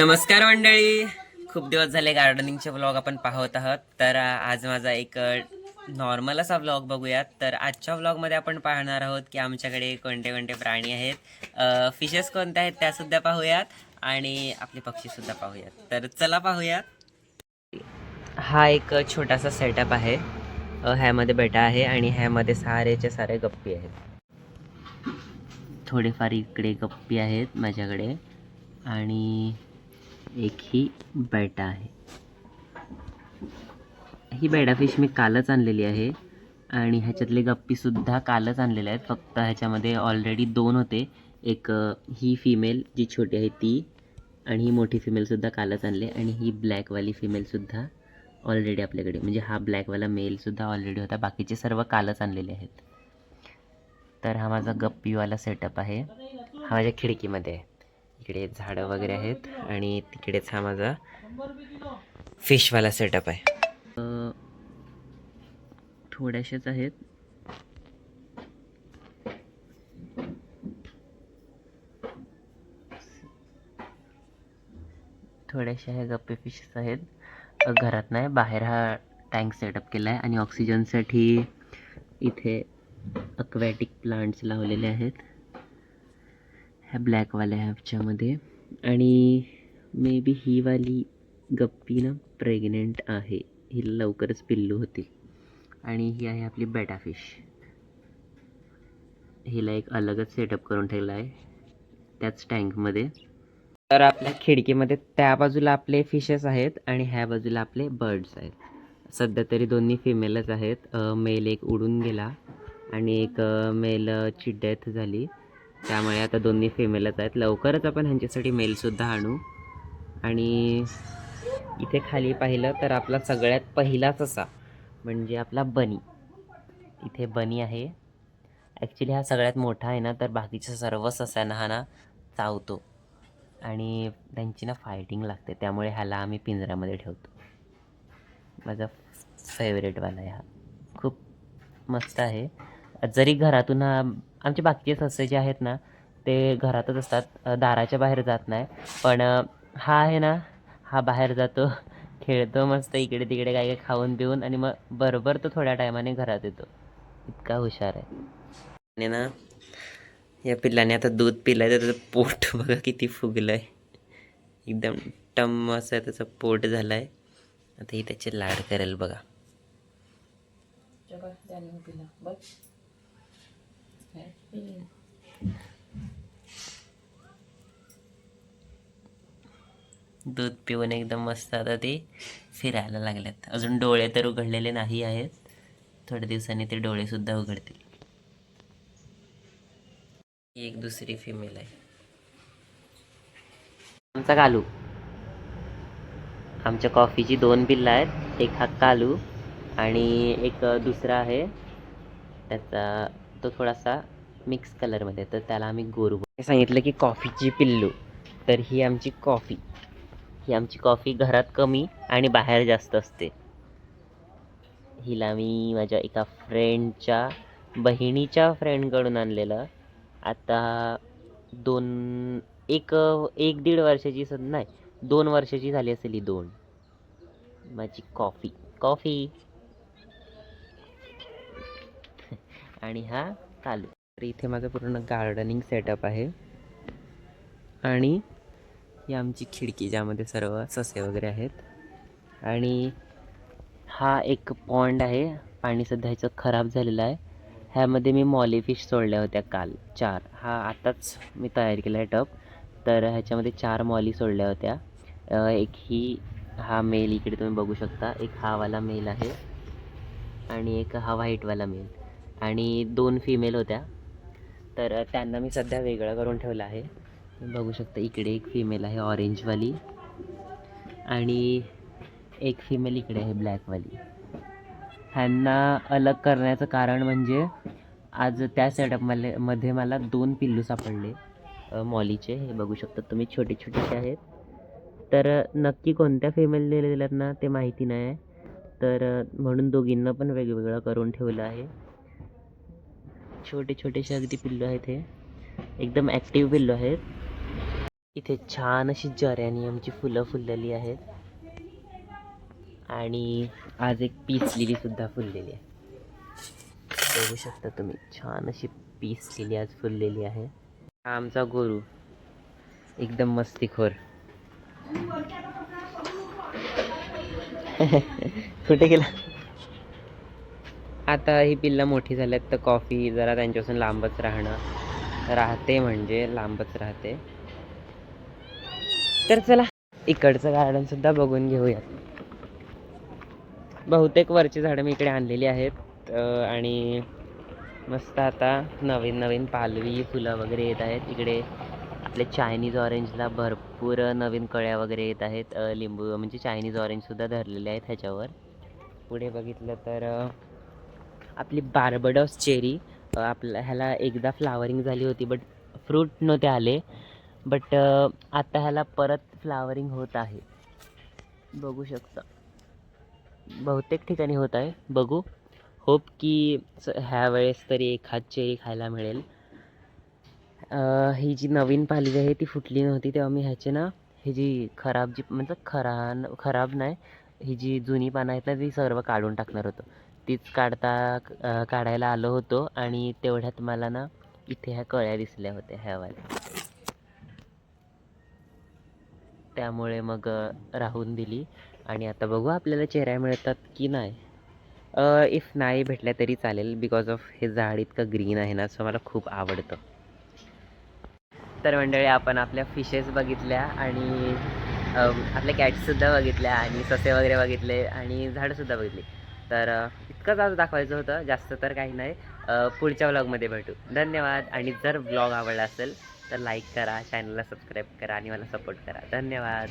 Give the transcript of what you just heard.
नमस्कार मंडळी. खूप दिवस झाले गार्डनिंगचे व्लॉग आपण पाहत आहोत. तर आज माझा एक नॉर्मल असा व्लॉग बघूयात. तर आजच्या व्लॉगमध्ये आपण पाहणार आहोत की आमच्याकडे कोणते कोणते प्राणी आहेत फिशेस कोणते आहेत त्यासुद्धा पाहूयात आणि आपले पक्षीसुद्धा पाहूयात. तर चला पाहूयात. हा एक छोटासा सेटअप आहे. ह्यामध्ये बेटा आहे आणि ह्यामध्ये सारेचे सारे गप्पी आहेत. थोडेफार इकडे गप्पी आहेत माझ्याकडे आणि एक ही बेटा आहे. ही बेडा फिश मी कालच आणलेली आहे आणि ह्याच्यातले गप्पीसुद्धा कालच आणलेले आहेत. फक्त ह्याच्यामध्ये ऑलरेडी दोन होते. एक ही फिमेल जी छोटी आहे ती आणि ही मोठी फिमेलसुद्धा कालच आणली आणि ही ब्लॅकवाली फिमेलसुद्धा ऑलरेडी आपल्याकडे. म्हणजे हा ब्लॅकवाला मेलसुद्धा ऑलरेडी होता. बाकीचे सर्व कालच आणलेले आहेत. तर हा माझा गप्पीवाला सेटअप आहे. हा माझ्या खिडकीमध्ये आहे. इकडे झाडं वगैरे आहेत आणि तिकडेच हा माझा फिशवाला सेटअप आहे. थोड्याशाच आहेत. थोड्याशा ह्या गप्पे फिशेस आहेत. घरात नाही बाहेर हा टँक सेटअप केला आहे आणि ऑक्सिजनसाठी इथे अक्वॅटिक प्लांट्स लावलेले आहेत. ह्या ब्लॅकवाल्या ह्याच्यामध्ये आणि मे बी ही वाली गप्पी ना प्रेग्नेंट आहे. हिला लवकरच पिल्लू होतील. आणि ही आहे आपली बेटा फिश हिला एक अलगच सेटअप करून ठेवला आहे. त्याच टँकमध्ये तर आपल्या खिडकीमध्ये त्या बाजूला आपले फिशेस आहेत आणि ह्या बाजूला आपले बर्ड्स आहेत. सध्या तरी दोन्ही फिमेलच आहेत. मेल एक उडून गेला आणि एक मेल डेथ झाली. त्यामुळे आता दोन्ही फिमेलच आहेत. लवकरच आपण ह्यांच्यासाठी मेलसुद्धा आणू. आणि इथे खाली पाहिलं तर आपला सगळ्यात पहिलाच असा म्हणजे आपला बनी. इथे बनी आहे. ॲक्च्युली हा सगळ्यात मोठा आहे ना तर बाकीच्या सर्व सस्यांना हा ना चावतो. आणि त्यांची ना फायटिंग लागते त्यामुळे ह्याला आम्ही पिंजऱ्यामध्ये ठेवतो. माझा फेवरेटवाला आहे हा. खूप मस्त आहे. जरी घरातून हा आमचे बाकीचे सस्य जे आहेत ना ते घरातच असतात. दाराच्या बाहेर जात नाही. पण हा आहे ना हा बाहेर जातो खेळतो मस्त इकडे तिकडे काय काय खाऊन पिऊन आणि मग बरोबर तो थोड्या टायमाने घरात येतो. इतका हुशार आहे. आणि ना या पिल्लाने आता दूध पिलं आहे तर त्याचं पोट बघा किती फुगलं आहे एकदम टम असं त्याचं पोट झालं आहे आता ही त्याचे लाड करेल बघा. दूध पिऊन एकदम मस्त आता ते फिरायला लागल्यात. अजून डोळे तर उघडलेले नाही आहेत. थोड्या दिवसांनी ते डोळेसुद्धा उघडतील. एक दुसरी फिमेल आहे. आमचा कालू. आमच्या कॉफीची दोन बिल्लं आहेत. एक हा कालू आणि एक दुसरा आहे. त्याचा तो थोडासा मिक्स कलरमध्ये तर त्याला आम्ही गोरू सांगितलं की कॉफीची पिल्लू तर ही आमची कॉफी. ही आमची कॉफी घरात कमी आणि बाहेर जास्त असते. हिला मी माझ्या एका फ्रेंडच्या बहिणीच्या फ्रेंडकडून आणलेलं. आता दोन एक एक दीड वर्षाची सद नाही दोन वर्षाची झाली असेल ही दोन. माझी कॉफी. कॉफी. आणि हा कालू तर इथे माझं पूर्ण गार्डनिंग सेटअप आहे. आणि ही आमची खिडकी ज्यामध्ये सर्व ससे वगैरे आहेत. आणि हा एक पॉन्ड आहे. पाणी सध्या ह्याचं खराब झालेलं आहे. ह्यामध्ये मी मॉली फिश सोडल्या होत्या काल. चार. हा आत्ताच मी तयार केला आहे टप तर ह्याच्यामध्ये चार मॉली सोडल्या होत्या. एक ही हा मेल इकडे तुम्ही बघू शकता. एक हावाला मेल आहे. आणि एक हा व्हाईटवाला मेल आणि दोन फिमेल होत्या. तर त्यांना मी सध्या वेगळं करून ठेवलं आहे. बघू शकता इकडे एक फिमेल आहे ऑरेंजवाली आणि एक फिमेल इकडे आहे ब्लॅकवाली ह्यांना अलग करण्याचं कारण म्हणजे आज त्या सेटअपमध्ये मध्ये मला दोन पिल्लू सापडले मॉलीचे. हे बघू शकता तुम्ही छोटे छोटेसे आहेत. तर नक्की कोणत्या फिमेल दिलेल्यात ना ते माहिती नाही आहे तर म्हणून दोघींना पण वेगवेगळं करून ठेवलं आहे. छोटे छोटेसे अगदी पिल्लू आहेत हे. एकदम ॲक्टिव्ह पिल्लू आहेत. इथे छान अशी जरॅनियमची फुलं फुललेली आहेत. आणि आज एक पीस लिली सुद्धा फुललेली आहे. बघू शकता तुम्ही छान अशी पीस लिली आज फुललेली आहे. हा आमचा गोरू एकदम मस्तीखोर कुठे गेला? आता ही पिल्लं मोठी झाल्यात तर कॉफी जरा त्यांच्यापासून लांबच राहणं राहते म्हणजे लांबच राहते. तर चला इकडचं गार्डन सुद्धा बघून घेऊयात. बहुतेक वरची झाडं मी इकडे आणलेली आहेत आणि मस्त आता नवीन नवीन पालवी फुलं वगैरे येत आहेत. इकडे आपले चायनीज ऑरेंजला भरपूर नवीन कळ्या वगैरे येत आहेत. लिंबू म्हणजे चायनीज ऑरेंजसुद्धा धरलेले आहेत ह्याच्यावर. पुढे बघितलं तर आपली बार्बडॉस चेरी आपल्या ह्याला एकदा फ्लावरिंग झाली होती बट फ्रूट नव्हते आले. बट आता ह्याला परत फ्लावरिंग होत आहे. बघू शकता. बहुतेक ठिकाणी होत आहे. बघू. होप की ह्या वेळेस तरी एखाद चेरी खायला मिळेल. ही जी नवीन पालवी आहे ती फुटली नव्हती तेव्हा मी ह्याचे ना ही जी खराब जी म्हणजे खरा खराब नाही ही जी जुनी पानं आहेत ना ती सर्व काढून टाकणार होतो. तीच काढता काढायला आलो होतो आणि तेवढ्यात मला ना इथे ह्या कळ्या दिसल्या होत्या ह्यावाल्या त्यामुळे मग राहून दिली. आणि आता बघू आपल्याला चेहऱ्या मिळतात की नाही. इफ नाही भेटल्या तरी चालेल बिकॉज ऑफ हे झाड इतकं ग्रीन आहे ना सो मला खूप आवडतं. तर मंडळी आपण आपल्या फिशेस बघितल्या आणि आपल्या कॅटसुद्धा बघितल्या आणि ससे वगैरे बघितले आणि झाडंसुद्धा बघितली. तर इतकंच आज दाखवायचं होतं जास्त तर काही नाही. पुढच्या व्लॉगमध्ये भेटू. धन्यवाद. आणि जर ब्लॉग आवडला असेल तर लाईक करा चॅनलला सबस्क्राईब करा आणि मला सपोर्ट करा. धन्यवाद.